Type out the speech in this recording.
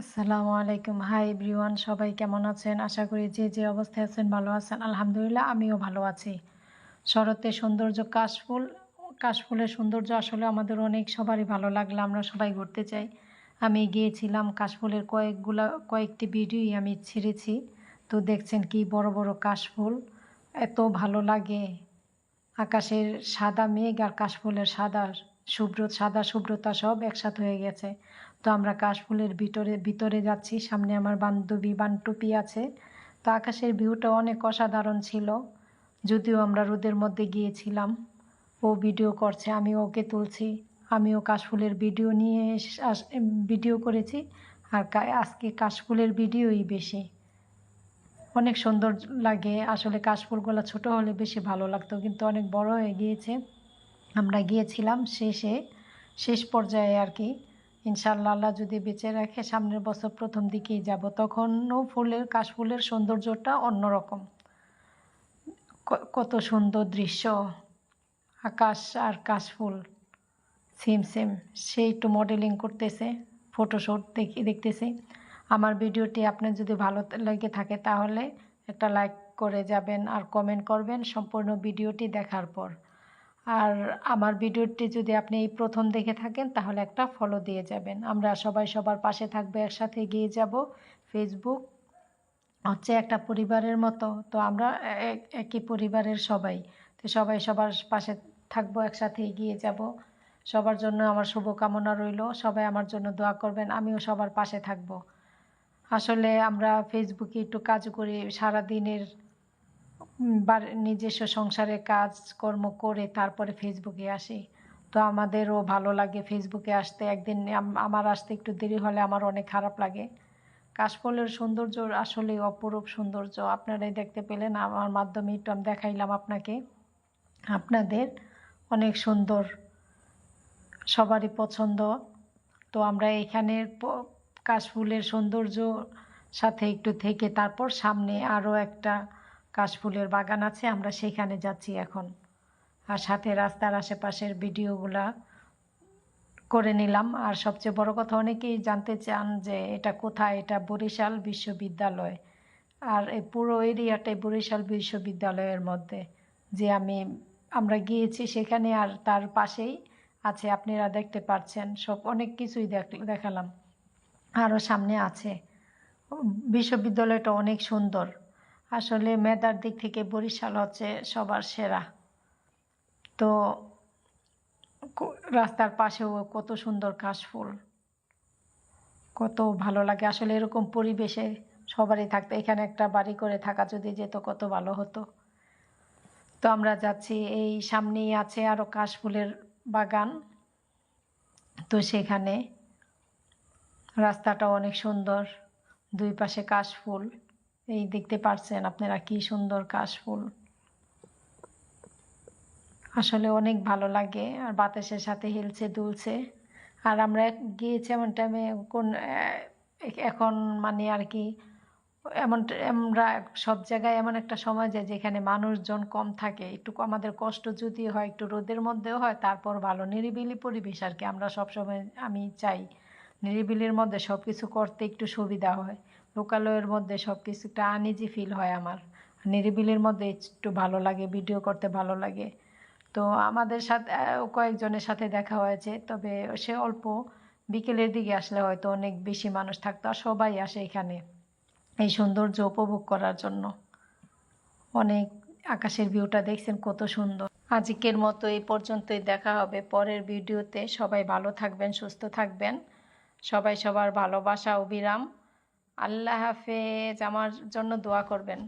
আসসালামু আলাইকুম। Hi everyone সবাই কেমন আছেন? আশা করি যে যে অবস্থায় আছেন ভালো আছেন। আলহামদুলিল্লাহ, আমিও ভালো আছি। শরতের সৌন্দর্য কাশফুল, কাশফুলের সৌন্দর্য আসলে আমাদের অনেক সবারই ভালো লাগল, আমরা সবাই ঘুরতে চাই। আমি গিয়েছিলাম কাশফুলের কয়েকগুলা, কয়েকটি ভিডিওই আমি ছেড়েছি। তো দেখছেন কি বড় বড় কাশফুল, এত ভালো লাগে। আকাশের সাদা মেঘ আর কাশফুলের সাদা শুভ্র, সাদা শুভ্রতা সব একসাথে হয়ে গেছে। তো আমরা কাশফুলের ভিতরে ভিতরে যাচ্ছি, সামনে আমার বান্ধবী বানটুপি আছে। তো আকাশের ভিউটা অনেক অসাধারণ ছিল, যদিও আমরা রোদের মধ্যে গিয়েছিলাম। ও ভিডিও করছে, আমি ওকে তুলছি, আমিও কাশফুলের ভিডিও নিয়ে ভিডিও করেছি। আর আজকে কাশফুলের ভিডিওই বেশি। অনেক সুন্দর লাগে, আসলে কাশফুলগুলো ছোট হলে বেশি ভালো লাগতো, কিন্তু অনেক বড় হয়ে গিয়েছে। আমরা গিয়েছিলাম শেষে, শেষ পর্যায়ে আর কি। ইনশাল্লাহ আল্লাহ যদি বেঁচে রাখে, সামনের বছর প্রথম দিকেই যাব। তখনও ফুলের, কাশফুলের সৌন্দর্যটা অন্যরকম। কত সুন্দর দৃশ্য। আকাশ আর কাশফুল সেম সেম সে একটু মডেলিং করতেছে ফটোশ্যুট দেখি, দেখতেছি। আমার ভিডিওটি আপনার যদি ভালো লেগে থাকে তাহলে একটা লাইক করে যাবেন আর কমেন্ট করবেন সম্পূর্ণ ভিডিওটি দেখার পর। আর আমার ভিডিওটি যদি আপনি এই প্রথম দেখে থাকেন তাহলে একটা ফলো দিয়ে যাবেন। আমরা সবাই সবার পাশে থাকব একসাথে এগিয়ে যাব। ফেসবুক হচ্ছে একটা পরিবারের মতো তো আমরা এক- একই পরিবারের সবাই। তো সবাই সবার পাশে থাকব একসাথে এগিয়ে যাব। সবার জন্য আমার শুভকামনা রইল। সবাই আমার জন্য দোয়া করবেন আমিও সবার পাশে থাকব। আসলে আমরা ফেসবুকে একটু কাজ করি সারা দিনের উম, বার- নিজস্ব সংসারে কাজকর্ম করে তারপরে ফেসবুকে আসি। তো আমাদেরও ভালো লাগে ফেসবুকে আসতে। একদিন আমার আসতে একটু দেরি হলে আমার অনেক খারাপ লাগে। কাশফুলের সৌন্দর্য আসলে অপরূপ সৌন্দর্য। আপনারাই দেখতে পেলেন। আমার মাধ্যমে একটু আমি দেখাইলাম আপনাকে। আপনাদের অনেক সুন্দর, সবারই পছন্দ। তো আমরা এখানের কাশফুলের সৌন্দর্য সাথে একটু থেকে তারপর সামনে আরও একটা কাশফুলের বাগান আছে, আমরা সেখানে যাচ্ছি এখন। আর সাথে রাস্তার আশেপাশের ভিডিওগুলা করে নিলাম। আর সবচেয়ে বড় কথা, অনেকেই জানতে চান যে এটা কোথায়? এটা বরিশাল বিশ্ববিদ্যালয়। আর এই পুরো এরিয়াটাই বরিশাল বিশ্ববিদ্যালয়ের মধ্যে। যে আমি, আমরা গিয়েছি সেখানে আর তার পাশেই আছে, আপনারা দেখতে পাচ্ছেন। সব অনেক কিছুই দেখ- দেখালাম। আরও সামনে আছে। বিশ্ববিদ্যালয়টা অনেক সুন্দর। আসলে মেধার দিক থেকে বরিশাল হচ্ছে সবার সেরা। তো রাস্তার পাশেও কত সুন্দর কাশফুল, কত ভালো লাগে। আসলে এরকম পরিবেশে সবারই থাকতে, এখানে একটা বাড়ি করে থাকা যদি যেত কত ভালো হতো। তো আমরা যাচ্ছি, এই সামনেই আছে আরও কাশফুলের বাগান। তো সেখানে রাস্তাটা অনেক সুন্দর, দুই পাশে কাশফুল। এই দেখতে পারছেন আপনারা কি সুন্দর কাশফুল। আসলে অনেক ভালো লাগে আর বাতাসের সাথে হেলছে দুলছে। আর আমরা গিয়েছি এমন টাইমে কোন এখন মানে আর কি এমন আমরা সব জায়গায় এমন একটা সময় যায় যেখানে মানুষজন কম থাকে। একটু আমাদের কষ্ট যদি হয়, একটু রোদের মধ্যেও হয়, তারপর ভালো নিরিবিলি পরিবেশ আর কি। আমরা সব সময় আমি চাই নিরিবিলির মধ্যে সব কিছু করতে একটু সুবিধা হয়। লোকালয়ের মধ্যে সব কিছু একটা আনইজি ফিল হয় আমার। নিরিবিলির মধ্যে একটু ভালো লাগে ভিডিও করতে ভালো লাগে। তো আমাদের সাথে কয়েকজনের সাথে দেখা হয়েছে, তবে সে অল্প। বিকেলের দিকে আসলে হয়তো অনেক বেশি মানুষ থাকতো, আর সবাই আসে এখানে এই সৌন্দর্য উপভোগ করার জন্য। অনেক আকাশের ভিউটা দেখছেন, কত সুন্দর। আজকের মতো এই পর্যন্তই, দেখা হবে পরের ভিডিওতে সবাই ভালো থাকবেন, সুস্থ থাকবেন। সবাই সবার ভালোবাসা ও বিরাম। আল্লাহ হাফেজ আমার জন্য দোয়া করবেন।